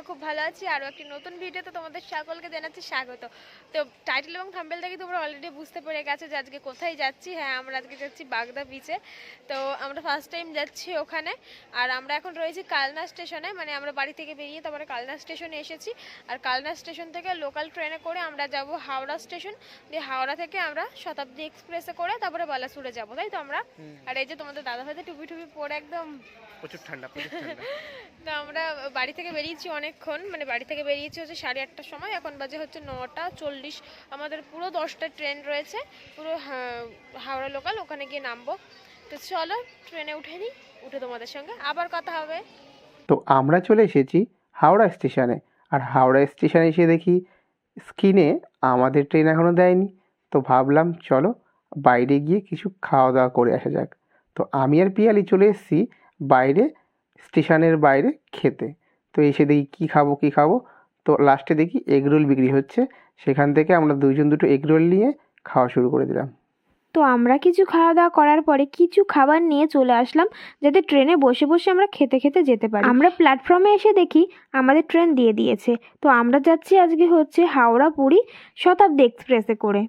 আমিও খুব ভালো আছি। আরও একটি নতুন ভিডিওতে তোমাদের সকলকে জানাচ্ছি স্বাগত। তো টাইটেল এবং থাম্বেল থেকে তোমরা অলরেডি বুঝতে পেরে গেছো যে আজকে কোথায় যাচ্ছি। হ্যাঁ আমরা আজকে যাচ্ছি বাগদা বিচে তো আমরা ফার্স্ট টাইম যাচ্ছি ওখানে। আর আমরা এখন রয়েছি কালনা স্টেশনে মানে আমরা বাড়ি থেকে বেরিয়ে তারপরে কালনা স্টেশনে এসেছি। আর কালনা স্টেশন থেকে লোকাল ট্রেনে করে আমরা যাব হাওড়া স্টেশন দিয়ে হাওড়া থেকে আমরা শতাব্দী এক্সপ্রেসে করে তারপরে বালাসুরে যাব। তাই তো আমরা? আর এই যে তোমাদের দাদা ভাইদের টুপি টুপি পরে একদম প্রচুর ঠান্ডা তো আমরা বাড়ি থেকে বেরিয়েছি অনেকক্ষণ মানে বাড়ি থেকে বেরিয়েছি হচ্ছে সাড়ে আটটার সময়, এখন বাজে হচ্ছে নটা চল্লিশ। আমাদের পুরো দশটা ট্রেন রয়েছে, পুরো হাওড়া লোকাল, ওখানে গিয়ে নামবো। তো চলো, ট্রেনে উঠে নিই, উঠে তোমাদের সঙ্গে আবার কথা হবে। তো আমরা চলে এসেছি হাওড়া স্টেশনে, আর হাওড়া স্টেশনে এসে দেখি স্ক্রিনে আমাদের ট্রেন এখনও দেয়নি। তো ভাবলাম চলো বাইরে গিয়ে কিছু খাওয়া দাওয়া করে আসা যাক। তো আমি আর পিয়ালি চলে এসেছি বাইরে, স্টেশনের বাইরে খেতে। তো এসে দেখি কী খাব কী খাব? তো লাস্টে দেখি এগরোল বিক্রি হচ্ছে। সেখান থেকে আমরা দুজন দুটো এগরোল নিয়ে খাওয়া শুরু করে দিলাম। তো আমরা কিছু খাওয়া দাওয়া করার পরে কিছু খাবার নিয়ে চলে আসলাম যাতে ট্রেনে বসে বসে আমরা খেতে খেতে যেতে পারি। আমরা প্ল্যাটফর্মে এসে দেখি আমাদের ট্রেন দিয়ে দিয়েছে। তো আমরা যাচ্ছি আজকে হচ্ছে হাওড়া পুরী শতাব্দী এক্সপ্রেসে করে।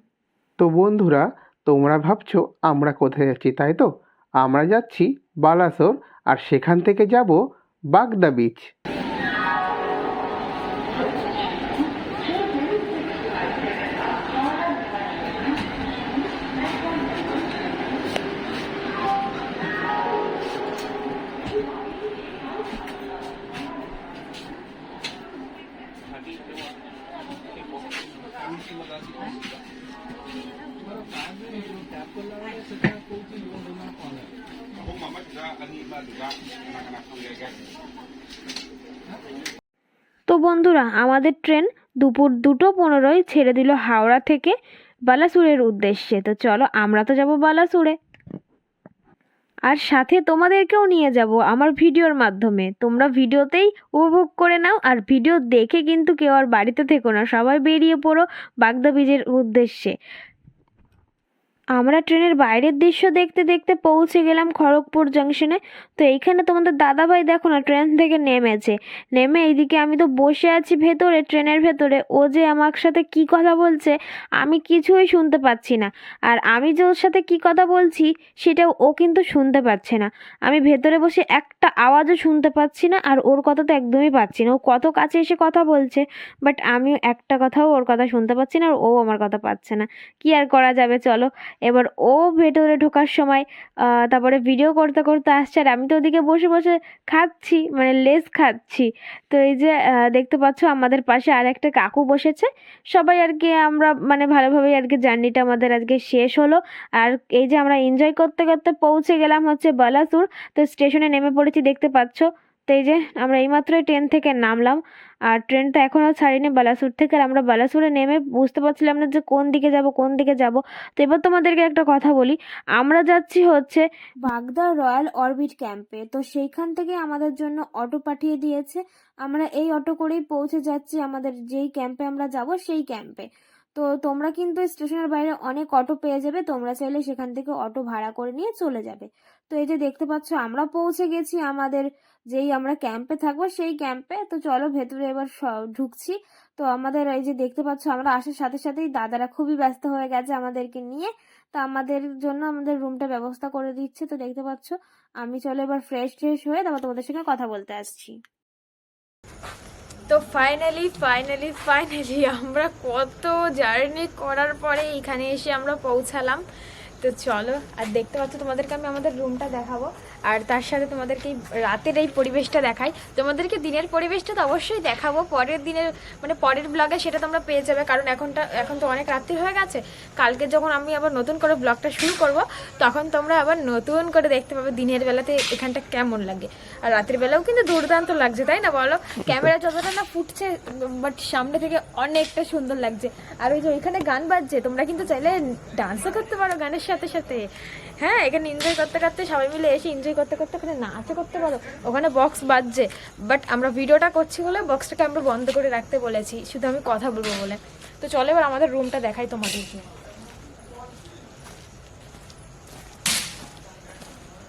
তো বন্ধুরা তোমরা ভাবছ আমরা কোথায় যাচ্ছি তাই তো? আমরা যাচ্ছি বালাসোর আর সেখান থেকে যাব বাগদা বিচ তো বন্ধুরা, আমাদের ট্রেন দুপুর দুটো পনেরোয় ছেড়ে দিল হাওড়া থেকে বালাসুরের উদ্দেশ্যে। তো চলো, আমরা তো যাব বালাসুরে। আর সাথে তোমাদেরকেও নিয়ে যাব আমার ভিডিওর মাধ্যমে। তোমরা ভিডিওতেই উপভোগ করে নাও, আর ভিডিও দেখে কিন্তু কেউ আর বাড়িতে থেকো না। সবাই বেরিয়ে পড়ো বাগদা বীজের উদ্দেশ্যে। আমরা ট্রেনের বাইরের দৃশ্য দেখতে দেখতে পৌঁছে গেলাম খড়গপুর জাংশনে তো এইখানে তোমাদের দাদাভাই দেখো না, ট্রেন থেকে নেমেছে। নেমে এইদিকে আমি তো বসে আছি ভেতরে, ট্রেনের ভেতরে। ও যে আমার সাথে কি কথা বলছে, আমি কিছুই শুনতে পাচ্ছি না। আর আমি যে ওর সাথে কি কথা বলছি, সেটাও ও কিন্তু শুনতে পাচ্ছে না। আমি ভেতরে বসে একটা আওয়াজও শুনতে পাচ্ছি না, আর ওর কথা তো একদমই পাচ্ছি না। ও কত কাছে এসে কথা বলছে বাট আমিও একটা কথাও ওর কথা শুনতে পাচ্ছি না, আর ও আমার কথা পাচ্ছে না। কি আর করা যাবে, চলো। এবার ও ভেতরে ঢোকার সময় তারপরে ভিডিও করতে করতে আসছে আর আমি তো ওদিকে বসে বসে খাচ্ছি মানে লেস খাচ্ছি। তো এই যে দেখতে পাচ্ছ আমাদের পাশে আর একটা কাকু বসেছে। সবাই আর কি আমরা মানে ভালোভাবেই আর কি জার্নিটা আমাদের আজকে শেষ হলো। আর এই যে আমরা এনজয় করতে করতে পৌঁছে গেলাম হচ্ছে বালাসুর। তো স্টেশনে নেমে পড়েছি, দেখতে পাচ্ছ। তো এই যে আমরা এইমাত্রই ট্রেন থেকে নামলাম। আর ট্রেনটা এখনও ছাড়িনি বালাসুর থেকে। আর আমরা বালাসুরে নেমে বুঝতে পারছিলাম না যে কোন দিকে যাব, কোন দিকে যাব। তো এবার তোমাদেরকে একটা কথা বলি। আমরা যাচ্ছি হচ্ছে বাগদা রয়্যাল অরবিট ক্যাম্পে তো সেইখান থেকে আমাদের জন্য অটো পাঠিয়ে দিয়েছে। আমরা এই অটো করেই পৌঁছে যাচ্ছি আমাদের যেই ক্যাম্পে আমরা যাব সেই ক্যাম্পে তো তোমরা কিন্তু স্টেশনের বাইরে অনেক অটো পেয়ে যাবে। তোমরা চাইলে সেখান থেকে অটো ভাড়া করে নিয়ে চলে যাবে। তো এই যে দেখতে পাচ্ছ, আমরা পৌঁছে গেছি আমাদের যেই আমরা ক্যাম্পে থাকব, সেই ক্যাম্পে তো চলো ভেতরে এবার ঢুকছি। তো আমাদের এই যে দেখতে পাচ্ছ, আমরা আসার সাথে সাথেই দাদারা খুবই ব্যস্ত হয়ে গেছে আমাদেরকে নিয়ে। তো আমাদের জন্য আমাদের রুমটা ব্যবস্থা করে দিচ্ছে। তো দেখতে পাচ্ছ, আমি চলো এবার ফ্রেশ ট্রেশ হয়ে তারপর তোমাদের সঙ্গে কথা বলতে আসছি। তো ফাইনালি ফাইনালি ফাইনালি আমরা কত জার্নি করার পরে এখানে এসে আমরা পৌঁছালাম। তো চলো, আর দেখতে পাচ্ছ তোমাদেরকে আমি আমাদের রুমটা দেখাবো। আর তার সাথে তোমাদেরকে রাতের এই পরিবেশটা দেখাই। তোমাদেরকে দিনের পরিবেশটা তো অবশ্যই দেখাবো। পরের দিনের মানে পরের ব্লগে সেটা তোমরা পেয়ে যাবে, কারণ এখনটা এখন তো অনেক রাত্রি হয়ে গেছে। কালকে যখন আমি আবার নতুন করে ব্লগটা শুরু করব, তখন তোমরা আবার নতুন করে দেখতে পাবে দিনের বেলাতে এখানটা কেমন লাগে। আর রাতের বেলাও কিন্তু দুর্দান্ত লাগছে, তাই না বলো? ক্যামেরা যতটা না ফুটছে বাট সামনে থেকে অনেকটা সুন্দর লাগছে। আর ওই যে ওইখানে গান বাজছে, তোমরা কিন্তু চাইলে ডান্সও করতে পারো, গানের সাথে সাথে। হ্যাঁ এখানে এনজয় করতে করতে সবাই মিলে এসে এনজয় করতে করতে ওখানে নাচও করতে পারো। ওখানে বক্স বাজছে। বাট আমরা ভিডিওটা করছি বলে বক্সটাকে আমরা বন্ধ করে রাখতে বলেছি। শুধু আমি কথা বলব বলে। তো চলো এবার আমাদের রুমটা দেখাই তোমাদেরকে।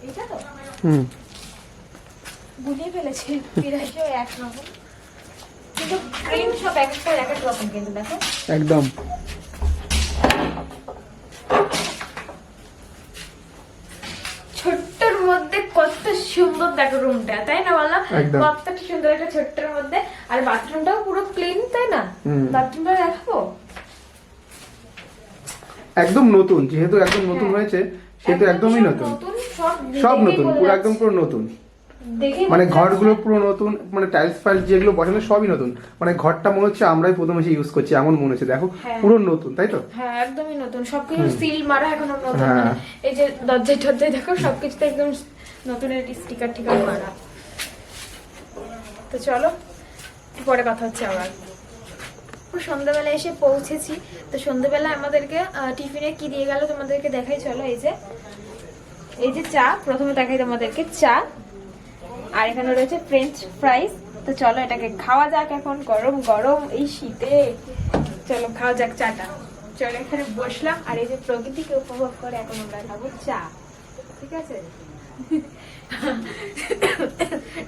এইটা তো? হুম। গুলিয়ে ফেলেছি। বিরাশিও এক রকম। কিন্তু প্রিন্ট সব এক একটা এক এক রকম কিন্তু দেখো। একদম ছোট্টর মধ্যে কত সুন্দর দেখো রুমটা তাই না বলো। কতটা সুন্দর একটা ছোট্টের মধ্যে। আর বাথরুমটাও পুরো ক্লিন তাই না? বাথরুমটা দেখো একদম নতুন যেহেতু একদম নতুন হ্যাঁ। হয়েছে সেহেতু একদমই নতুন। সব সব নতুন পুরো একদম পুরো নতুন। মানে ঘরগুলো পুরো নতুন মানে টাইলস ফাইলস যেগুলো বসানো সবই নতুন। মানে ঘরটা মনে হচ্ছে আমরাই প্রথম এসে ইউজ করছি এমন মনে হচ্ছে। দেখো হ্যাঁ। পুরো নতুন তাই তো? হ্যাঁ একদমই নতুন। সবকিছু সিল মারা এখনও নতুন হ্যাঁ। এই যে দরজায় টরজায় দেখো সবকিছুতে একদম নতুনের স্টিকার টিকার মারা। তো চলো পরে কথা হচ্ছে আবার। তো সন্ধ্যাবেলা এসে পৌঁছেছি। তো সন্ধ্যাবেলা আমাদেরকে টিফিনে কি দিয়ে গেল তোমাদেরকে দেখাই। চলো এই যে এই যে চা প্রথমে দেখাই তোমাদেরকে চা। আর এখানে রয়েছে ফ্রেঞ্চ ফ্রাইস তো চলো এটাকে খাওয়া যাক এখন। গরম গরম এই শীতে। চলো খাওয়া যাক চাটা। চলো এখানে বসলাম। আর এই যে প্রকৃতিকে উপভোগ করে এখন আমরা খাব চা। ঠিক আছে?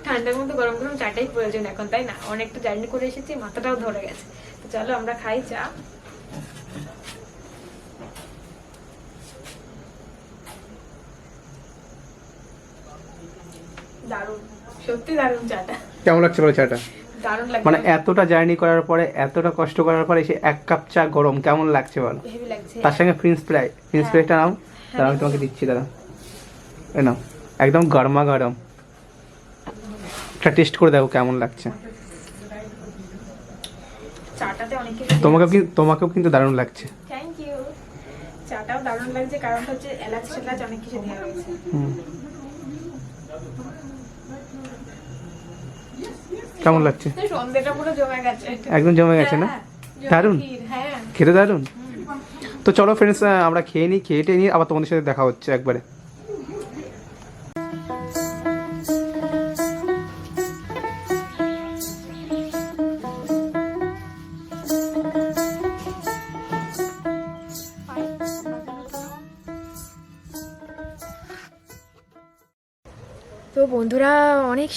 ঠান্ডার মধ্যে গরম গরম চাটাই প্রয়োজন এখন, তাই না? অনেকটা জার্নি করে এসেছি, মাথাটাও ধরে গেছে। তো চলো আমরা খাই চা। দারুণ। সত্যি দারুণ চাটা। কেমন লাগছে বলো চাটা? দারুণ লাগছে। মানে এতটা জার্নি করার পরে এতটা কষ্ট করার পরে এসে এক কাপ চা গরম কেমন লাগছে বলো? তার সঙ্গে প্রিন্স ফ্রাই প্রিন্স হ্যাঁ। ফ্রাইটা নাও। দাঁড়া আমি তোমাকে দিচ্ছি দাদা এ নাও একদম গরমা গরম। একটা টেস্ট করে দেখো কেমন লাগছে। তোমাকেও কি তোমাকেও কিন্তু দারুণ লাগছে। থ্যাংক ইউ চাটাও দারুণ লাগছে কারণ হচ্ছে এলাচ টেলাচ অনেক কিছু দেওয়া হুম। কেমন লাগছে? তো জমে গেছে। একদম জমে গেছে না? দারুণ দারুণ? হ্যাঁ। খেতে দারুণ তো চলো ফ্রেন্ডস আমরা খেয়ে নিই খেয়ে টেয়ে নিই আবার তোমাদের সাথে দেখা হচ্ছে একবারে।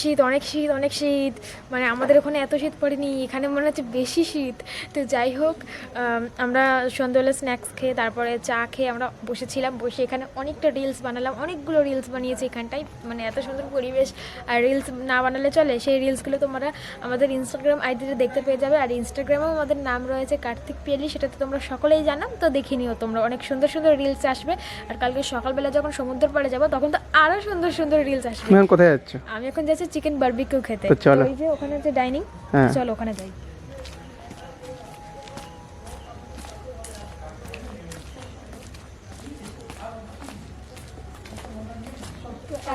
শীত অনেক শীত অনেক শীত। মানে আমাদের ওখানে এত শীত পড়েনি এখানে মনে হচ্ছে বেশি শীত। তো যাই হোক আম, আমরা সন্ধ্যাবেলা স্ন্যাক্স খেয়ে তারপরে চা খেয়ে আমরা বসেছিলাম বসে এখানে অনেকটা রিলস বানালাম অনেকগুলো রিলস বানিয়েছি এখানটায়। মানে এত সুন্দর পরিবেশ। আর রিলস না বানালে চলে সেই রিলসগুলো তোমরা আমাদের ইনস্টাগ্রাম আইডিতে দেখতে পেয়ে যাবে। আর ইনস্টাগ্রামেও আমাদের নাম রয়েছে কার্তিক পিয়ালি সেটাতে তোমরা সকলেই জানো তো দেখে নিও তোমরা। অনেক সুন্দর সুন্দর রিলস আসবে। আর কালকে সকালবেলা যখন সমুদ্র পাড়ে যাব তখন তো আরও সুন্দর সুন্দর রিলস আসবে। কোথায় যাচ্ছ? আমি এখন যাচ্ছি চিকেন বারবিকিউ খেতে। তো চলো। ওই যে ওখানে যে ডাইনিং হ্যাঁ। চলো ওখানে যাই।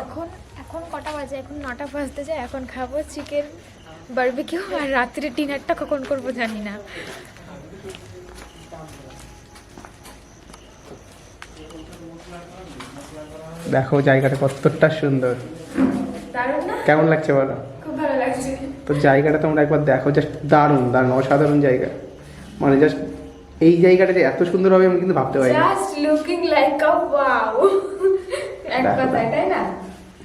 এখন এখন কটা বাজে? এখন নটা বাজতে যায় এখন খাব চিকেন বারবিকিউ আর রাত্রে ডিনারটা কখন করব জানি না। দেখো জায়গাটা কতটা সুন্দর। কেমন লাগছে বলো? খুব ভালো লাগছে। তো জায়গাটা তোমরা একবার দেখো জাস্ট দারুণ দারুণ অসাধারণ জায়গা। মানে জাস্ট এই জায়গাটা যে এত সুন্দর হবে আমি কিন্তু ভাবতে পারিনি। Just looking like a wow এক কথায় তাই না?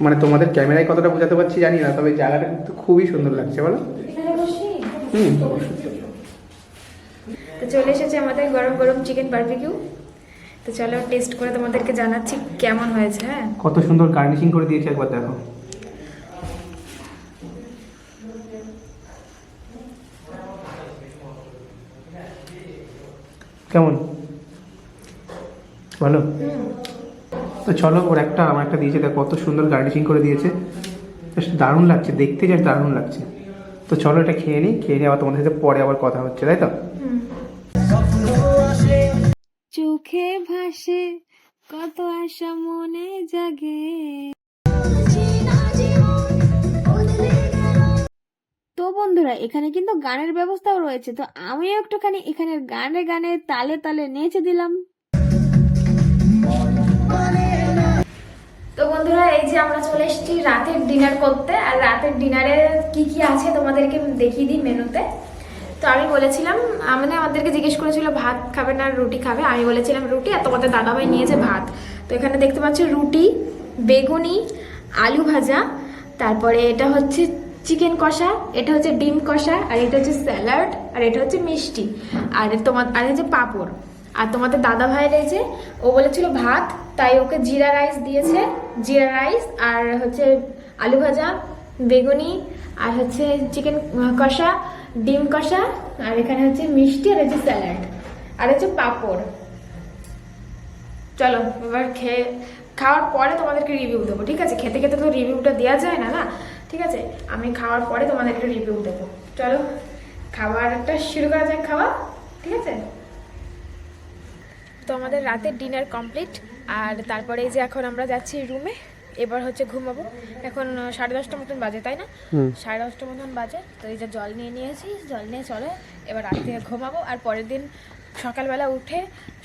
মানে তোমাদের ক্যামেরায় কতটা বোঝাতে পারছি জানি না তবে জায়গাটা কিন্তু খুবই সুন্দর লাগছে বলো। হুম তো চলে এসেছে আমাদের গরম গরম চিকেন বারবিকিউ তো চলো টেস্ট করে তোমাদেরকে জানাচ্ছি কেমন হয়েছে হ্যাঁ? কত সুন্দর গার্নিশিং করে দিয়েছে একবার দেখো। কেমন? ভালো? তো চলো, ওর একটা, আমার একটা দিয়েছে, দেখো, কত সুন্দর গার্নিশিং করে দিয়েছে। দারুণ লাগছে, দেখতে জাস্ট দারুণ লাগছে। তো চলো, এটা খেয়ে নিই, খেয়ে নিয়ে আবার তোমাদের সাথে পরে আবার কথা হচ্ছে, তাই তো? চোখে ভাসে, কত আশা মনে জাগে। বন্ধুরা, এখানে কিন্তু গানের ব্যবস্থাও রয়েছে। তো আমিও একটুখানি এখানে গানে গানে তালে তালে নেচে দিলাম। তো বন্ধুরা, এই যে আমরা চলে এসেছি রাতের ডিনার করতে। আর রাতের ডিনারে কি কি আছে তোমাদেরকে দেখিয়ে দিই মেনুতে। তো আমি বলেছিলাম মানে আমাদেরকে জিজ্ঞেস করেছিল, ভাত খাবে না, রুটি খাবে? আমি বলেছিলাম, রুটি? আর তোমাদের দাদাভাই নিয়েছে ভাত। তো এখানে দেখতে পাচ্ছ রুটি, বেগুনি, আলু ভাজা, তারপরে এটা হচ্ছে চিকেন কষা, এটা হচ্ছে ডিম কষা, আর এটা হচ্ছে স্যালাড, আর এটা হচ্ছে মিষ্টি। আর তোমার আর হচ্ছে পাঁপড়। আর তোমাদের দাদা ভাই রয়েছে, ও বলেছিল ভাত, তাই ওকে জিরা রাইস দিয়েছে। জিরা রাইস আর হচ্ছে আলু ভাজা, বেগুনি, আর হচ্ছে চিকেন কষা, ডিম কষা, আর এখানে হচ্ছে মিষ্টি, আর হচ্ছে স্যালাড। আর হচ্ছে পাঁপড়। চলো, এবার খেয়ে, খাওয়ার পরে তোমাদেরকে রিভিউ দেবো, ঠিক আছে? খেতে খেতে তো রিভিউটা দেওয়া যায় না না? ঠিক আছে? আমি খাওয়ার পরে তোমাদেরকে রিভিউ দেবো। চলো খাবারটা শুরু করা যাক খাওয়া ঠিক আছে? তো আমাদের রাতের ডিনার কমপ্লিট আর তারপরে এই যে এখন আমরা যাচ্ছি রুমে এবার হচ্ছে ঘুমাবো। এখন সাড়ে দশটা মতন বাজে তাই না? সাড়ে দশটা মতন বাজে তো এই যে জল নিয়ে নিয়েছি জল নিয়ে চলে এবার রাত থেকে ঘুমাবো আর পরের দিন সকালবেলা উঠে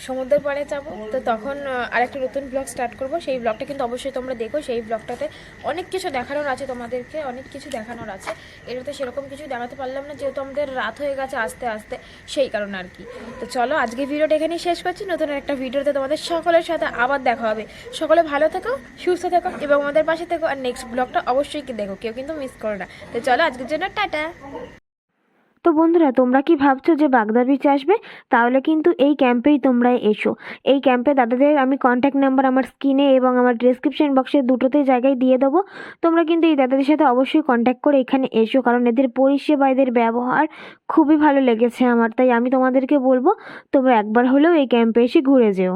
সমুদ্রের পাড়ে যাব। তো তখন আরেকটা নতুন ব্লগ স্টার্ট করব। সেই ব্লগটা কিন্তু অবশ্যই তোমরা দেখো। সেই ব্লগটাতে অনেক কিছু দেখানোর আছে তোমাদেরকে, অনেক কিছু দেখানোর আছে। এটাতে সেরকম কিছু দেখাতে পারলাম না, যেহেতু আমাদের রাত হয়ে গেছে আস্তে আস্তে, সেই কারণে আর কি। তো চলো, আজকে ভিডিওটা এখানেই শেষ করছি। নতুন একটা ভিডিওতে তোমাদের সকলের সাথে আবার দেখা হবে। সকলে ভালো থেকো, সুস্থ থেকো এবং আমাদের পাশে থেকো। আর নেক্সট ব্লগটা অবশ্যই দেখো, কেউ কিন্তু মিস করো না। তো চলো, আজকের জন্য টাটা। তো বন্ধুরা, তোমরা কি ভাবছ যে বাগদা বিচ আসবে? তাহলে কিন্তু এই ক্যাম্পেই তোমরা এসো। এই ক্যাম্পে দাদাদের আমি কন্ট্যাক্ট নাম্বার আমার স্ক্রিনে এবং আমার ডিসক্রিপশন বক্সে দুটোতেই জায়গায় দিয়ে দেবো। তোমরা কিন্তু এই দাদাদের সাথে অবশ্যই কন্ট্যাক্ট করে এখানে এসো, কারণ এদের পরিষেবা, এদের ব্যবহার খুবই ভালো লেগেছে আমার। তাই আমি তোমাদেরকে বলব, তোমরা একবার হলেও এই ক্যাম্পে এসে ঘুরে যেও।